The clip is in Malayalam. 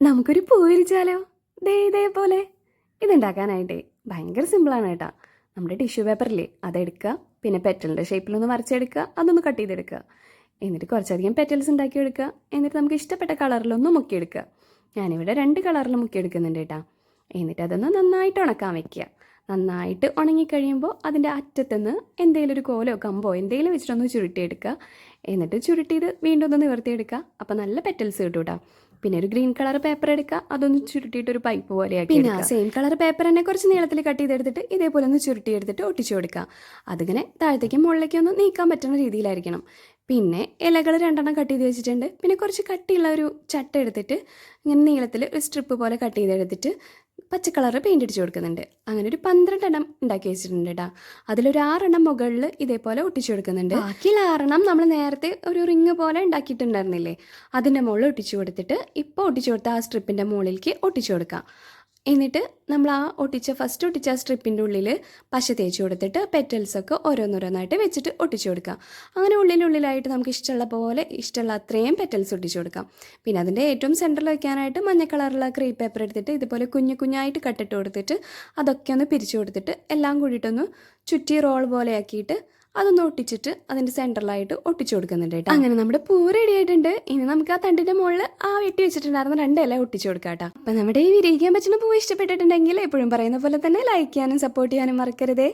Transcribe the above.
നമുക്കൊരു പൂ വിരിച്ചാലോ ദേ ഇതേപോലെ ഇതുണ്ടാക്കാനായിട്ടേ ഭയങ്കര സിമ്പിളാണ് കേട്ടോ. നമ്മുടെ ടിഷ്യൂ പേപ്പറില്ലേ അതെടുക്കുക. പിന്നെ പെറ്റലിന്റെ ഷേപ്പിലൊന്ന് വരച്ചെടുക്കുക. അതൊന്ന് കട്ട് ചെയ്തെടുക്കുക. എന്നിട്ട് കുറച്ചധികം പെറ്റൽസ് ഉണ്ടാക്കി എടുക്കുക എന്നിട്ട് നമുക്ക് ഇഷ്ടപ്പെട്ട കളറിലൊന്ന് മുക്കിയെടുക്കുക. ഞാനിവിടെ രണ്ട് കളറിൽ മുക്കിയെടുക്കുന്നുണ്ട് കേട്ടോ. എന്നിട്ട് അതൊന്ന് നന്നായിട്ട് ഉണക്കാൻ വെക്കുക. നന്നായിട്ട് ഉണങ്ങിക്കഴിയുമ്പോൾ അതിന്റെ അറ്റത്തുനിന്ന് എന്തെങ്കിലും ഒരു കോലോ കമ്പോ എന്തെങ്കിലും വെച്ചിട്ടൊന്ന് ചുരുട്ടിയെടുക്കുക. എന്നിട്ട് ചുരുട്ടിയത് വീണ്ടും ഒന്ന് നിവർത്തിയെടുക്കുക. അപ്പോൾ നല്ല പെറ്റൽസ് കിട്ടും കേട്ടോ പിന്നെ ഒരു ഗ്രീൻ കളർ പേപ്പർ എടുക്കുക. അതൊന്ന് ചുരുട്ടിയിട്ട് ഒരു പൈപ്പ് പോലെ ആക്കി പിന്നെ സെയിം കളർ പേപ്പർ തന്നെ കുറച്ച് നീളത്തിൽ കട്ട് ചെയ്തെടുത്തിട്ട് ഇതേപോലെ ഒന്ന് ചുരുട്ടിയെടുത്തിട്ട് ഒട്ടിച്ചു കൊടുക്കുക. അതിങ്ങനെ താഴത്തേക്കും മുകളിലേക്കും ഒന്ന് നീക്കാൻ പറ്റുന്ന രീതിയിലായിരിക്കണം. പിന്നെ ഇലകൾ രണ്ടെണ്ണം കട്ട് ചെയ്ത് വെച്ചിട്ടുണ്ട്. പിന്നെ കുറച്ച് കട്ടിയുള്ള ഒരു ചട്ട എടുത്തിട്ട് ഇങ്ങനെ നീളത്തിൽ ഒരു സ്ട്രിപ്പ് പോലെ കട്ട് ചെയ്തെടുത്തിട്ട് പച്ച കളർ പെയിന്റ് അടിച്ച് കൊടുക്കുന്നുണ്ട്. അങ്ങനെ ഒരു പന്ത്രണ്ടെണ്ണം ഉണ്ടാക്കി വെച്ചിട്ടുണ്ട് കേട്ടോ അതിലൊരു ആറെണ്ണം മുകളിൽ ഇതേപോലെ ഒട്ടിച്ചു കൊടുക്കുന്നുണ്ട്. ബാക്കി ആറെണ്ണം നമ്മൾ നേരത്തെ ഒരു റിങ് പോലെ ഉണ്ടാക്കിയിട്ടുണ്ടായിരുന്നില്ലേ? അതിന്റെ മുകളിൽ ഒട്ടിച്ചു കൊടുത്തിട്ട് ഇപ്പോൾ ഒട്ടിച്ചു കൊടുത്ത ആ സ്ട്രിപ്പിന്റെ മുകളിലേക്ക് ഒട്ടിച്ചു കൊടുക്കാം. എന്നിട്ട് നമ്മൾ ആ ഒട്ടിച്ച ഫസ്റ്റ് ഒട്ടിച്ച സ്ട്രിപ്പിന്റെ ഉള്ളിൽ പശ തേച്ച് കൊടുത്തിട്ട് പെറ്റൽസൊക്കെ ഓരോന്നോരോന്നായിട്ട് വെച്ചിട്ട് ഒട്ടിച്ചു കൊടുക്കാം അങ്ങനെ ഉള്ളിനുള്ളിലായിട്ട് നമുക്ക് ഇഷ്ടമുള്ള പോലെ ഇഷ്ടമുള്ള അത്രയും പെറ്റൽസ് ഒട്ടിച്ചു കൊടുക്കാം. പിന്നെ അതിന്റെ ഏറ്റവും സെന്ററിൽ വയ്ക്കാനായിട്ട് മഞ്ഞ കളറുള്ള ക്രീ പേപ്പർ എടുത്തിട്ട് ഇതുപോലെ കുഞ്ഞു കുഞ്ഞായിട്ട് കട്ടിട്ട് കൊടുത്തിട്ട് അതൊക്കെ ഒന്ന് പിരിച്ചു കൊടുത്തിട്ട് എല്ലാം കൂടിയിട്ടൊന്ന് ചുറ്റി റോൾ പോലെ ആക്കിയിട്ട് അതൊന്ന് ഒട്ടിച്ചിട്ട് അതിന്റെ സെന്ററിലായിട്ട് ഒട്ടിച്ചു കൊടുക്കുന്നുണ്ട് കേട്ടോ. അങ്ങനെ നമ്മുടെ പൂ റെഡി ആയിട്ടുണ്ട്. ഇനി നമുക്ക് ആ തണ്ടിന്റെ മുകളിൽ ആ വെട്ടി വെച്ചിട്ടുണ്ടായിരുന്ന രണ്ടില ഒട്ടിച്ചു കൊടുക്കാം കേട്ടോ. അപ്പം നമ്മുടെ ഈ വിരിയിക്കാൻ പറ്റുന്ന പൂ ഇഷ്ടപ്പെട്ടിട്ടുണ്ടെങ്കിൽ എപ്പോഴും പറയുന്ന പോലെ തന്നെ ലൈക്ക് ചെയ്യാനും സപ്പോർട്ട് ചെയ്യാനും മറക്കരുതേ.